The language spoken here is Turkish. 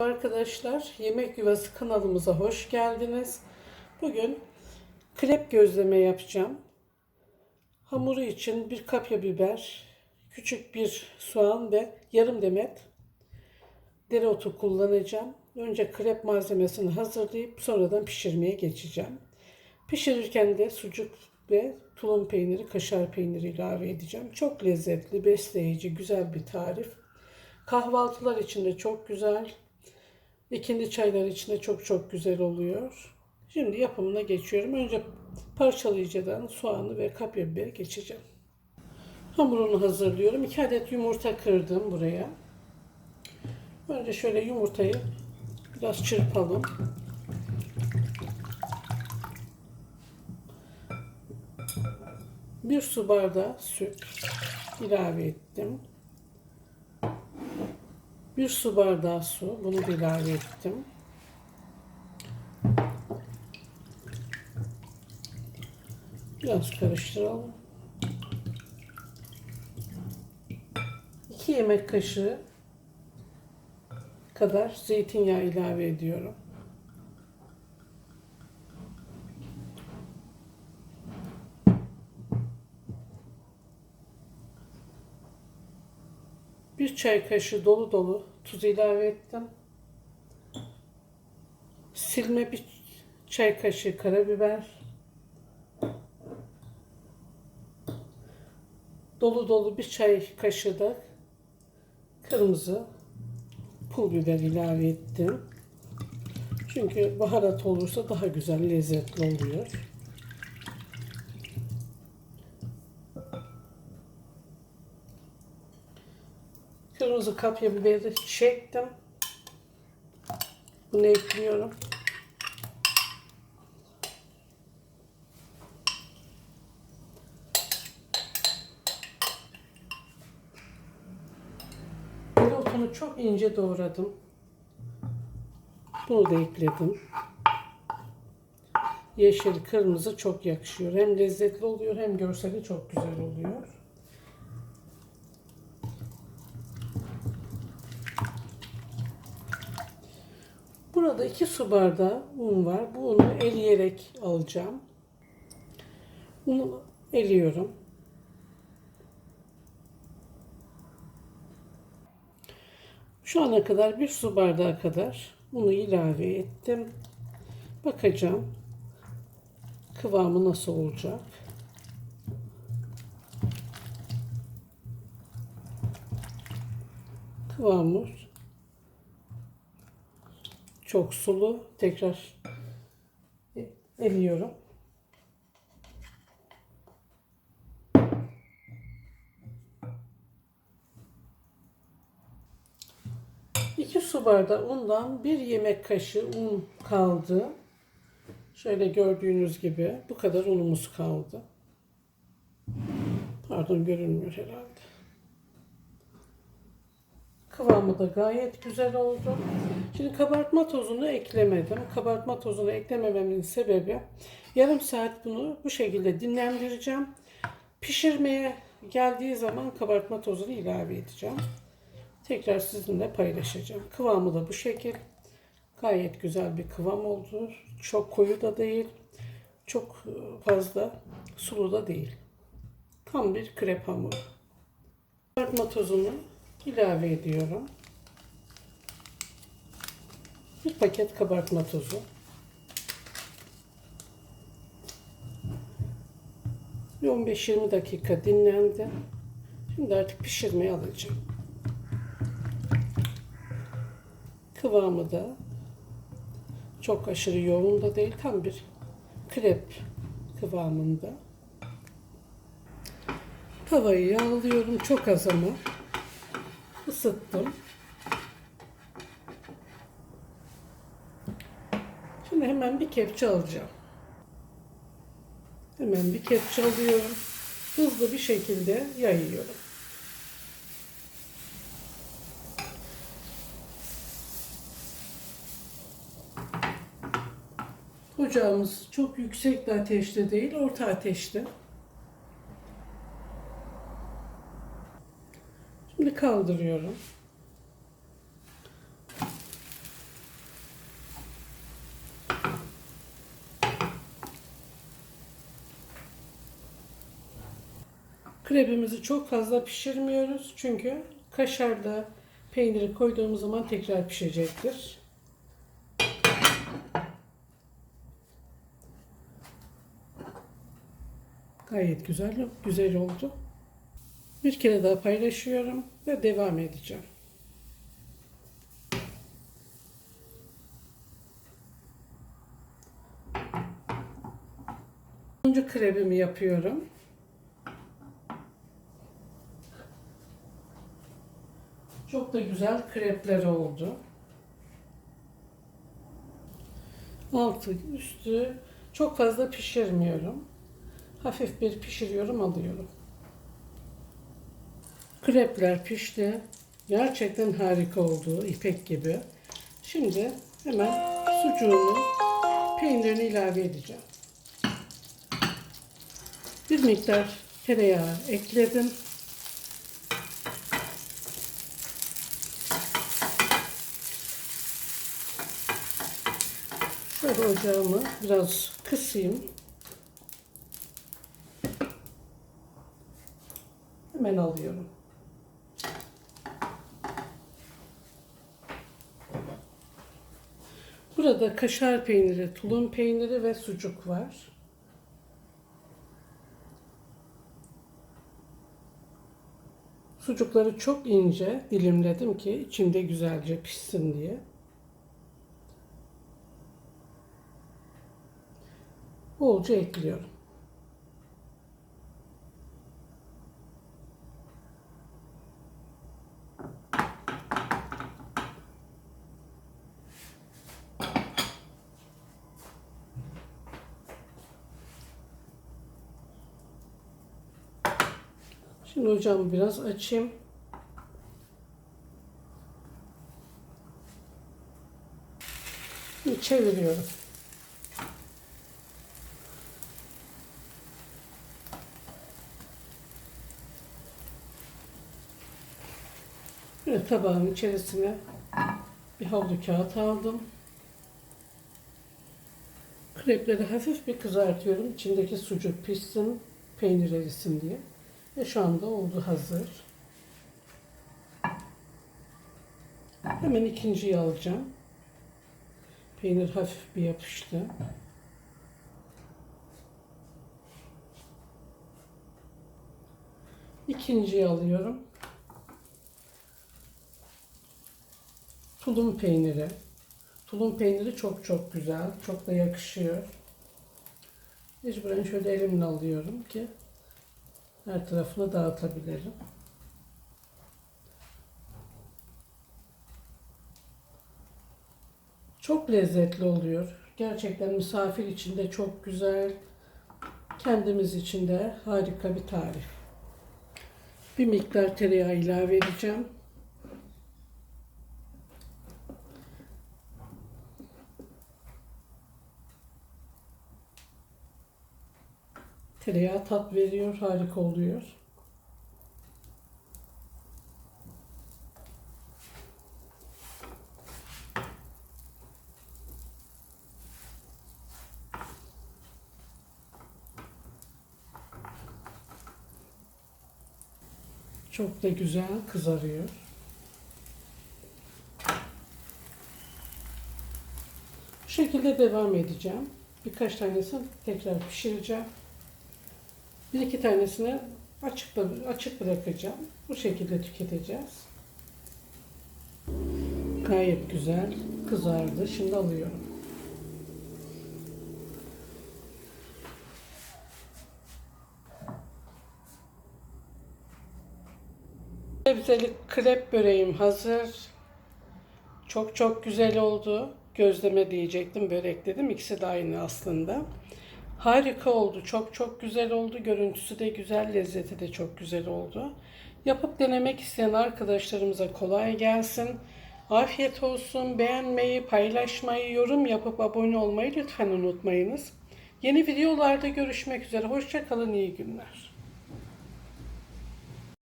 Arkadaşlar Yemek Yuvası kanalımıza hoş geldiniz. Bugün krep gözleme yapacağım. Hamuru için bir kapya biber, küçük bir soğan ve yarım demet dereotu kullanacağım. Önce krep malzemesini hazırlayıp sonradan pişirmeye geçeceğim. Pişirirken de sucuk ve tulum peyniri, kaşar peyniri ilave edeceğim. Çok lezzetli, besleyici, güzel bir tarif. Kahvaltılar için de çok güzel. İkindi çaylar için de çok çok güzel oluyor. Şimdi yapımına geçiyorum. Önce parçalayıcıdan soğanı ve kapya biberi geçeceğim. Hamurunu hazırlıyorum. 2 adet yumurta kırdım buraya. Önce şöyle yumurtayı biraz çırpalım. Bir su bardağı süt ilave ettim. Bir su bardağı su. Bunu da ilave ettim. Biraz karıştıralım. 2 yemek kaşığı kadar zeytinyağı ilave ediyorum. Çay kaşığı dolu dolu tuz ilave ettim. Silme bir çay kaşığı karabiber. Dolu dolu bir çay kaşığı da kırmızı pul biber ilave ettim. Çünkü baharat olursa daha güzel lezzetli oluyor. Kırmızı kapya biberi çektim. Bunu ekliyorum. Dereotunu çok ince doğradım. Bunu da ekledim. Yeşil, kırmızı çok yakışıyor. Hem lezzetli oluyor hem görseli çok güzel oluyor. Burada 2 su bardağı un var. Bu unu eleyerek alacağım. Unu eliyorum. Şu ana kadar bir su bardağı kadar unu ilave ettim. Bakacağım kıvamı nasıl olacak. Kıvamı çok sulu. Tekrar eliyorum. İki su bardağı undan bir yemek kaşığı un kaldı. Şöyle gördüğünüz gibi bu kadar unumuz kaldı. Pardon görünmüyor herhalde. Kıvamı da gayet güzel oldu. Şimdi kabartma tozunu eklemedim. Kabartma tozunu eklemememin sebebi yarım saat bunu bu şekilde dinlendireceğim. Pişirmeye geldiği zaman kabartma tozunu ilave edeceğim. Tekrar sizinle paylaşacağım. Kıvamı da bu şekil. Gayet güzel bir kıvam oldu. Çok koyu da değil. Çok fazla sulu da değil. Tam bir krep hamuru. Kabartma tozunu ilave ediyorum. Bir paket kabartma tozu. Bir 15-20 dakika dinlendi. Şimdi artık pişirmeye alacağım. Kıvamı da çok aşırı yoğun da değil. Tam bir krep kıvamında. Tavayı yağlıyorum. Çok az ama ısıttım. Şimdi hemen bir kepçe alacağım. Hemen bir kepçe alıyorum. Hızlı bir şekilde yayıyorum. Ocağımız çok yüksek bir ateşte değil, orta ateşte. Şimdi kaldırıyorum. Krepimizi çok fazla pişirmiyoruz çünkü kaşarda peyniri koyduğumuz zaman tekrar pişecektir. Gayet güzel, güzel oldu. Bir kere daha paylaşıyorum ve devam edeceğim. Sonuncu krebimi yapıyorum. Çok da güzel krepler oldu. Altı üstü çok fazla pişirmiyorum. Hafif bir pişiriyorum alıyorum. Krepler pişti. Gerçekten harika oldu. ipek gibi. Şimdi hemen sucuğunu, peynirini ilave edeceğim. Bir miktar tereyağı ekledim. Şöyle ocağımı biraz kısayım. Hemen alıyorum. Burada kaşar peyniri, tulum peyniri ve sucuk var. Sucukları çok ince dilimledim ki içinde güzelce pişsin diye. Bolca ekliyorum. Şimdi ocağımı biraz açayım. Şimdi çeviriyorum. Böyle tabağın içerisine bir havlu kağıt aldım. Krepleri hafif bir kızartıyorum. İçindeki sucuk pişsin, peynir erisin diye. Ve şu anda oldu hazır. Hemen ikinciyi alacağım. Peynir hafif bir yapıştı. İkinciyi alıyorum. Tulum peyniri. Tulum peyniri çok çok güzel. Çok da yakışıyor. Mecburen şöyle elimle alıyorum ki her tarafını dağıtabilirim. Çok lezzetli oluyor. Gerçekten misafir için de çok güzel. Kendimiz için de harika bir tarif. Bir miktar tereyağı ilave edeceğim. Tereyağı tat veriyor, harika oluyor. Çok da güzel kızarıyor. Bu şekilde devam edeceğim. Birkaç tanesini tekrar pişireceğim. Bir iki tanesini açık, açık bırakacağım. Bu şekilde tüketeceğiz. Gayet güzel kızardı. Şimdi alıyorum. Sebzeli krep böreğim hazır. Çok çok güzel oldu. Gözleme diyecektim, börek dedim. İkisi de aynı aslında. Harika oldu. Çok çok güzel oldu. Görüntüsü de güzel, lezzeti de çok güzel oldu. Yapıp denemek isteyen arkadaşlarımıza kolay gelsin. Afiyet olsun. Beğenmeyi, paylaşmayı, yorum yapıp abone olmayı lütfen unutmayınız. Yeni videolarda görüşmek üzere. Hoşçakalın, iyi günler.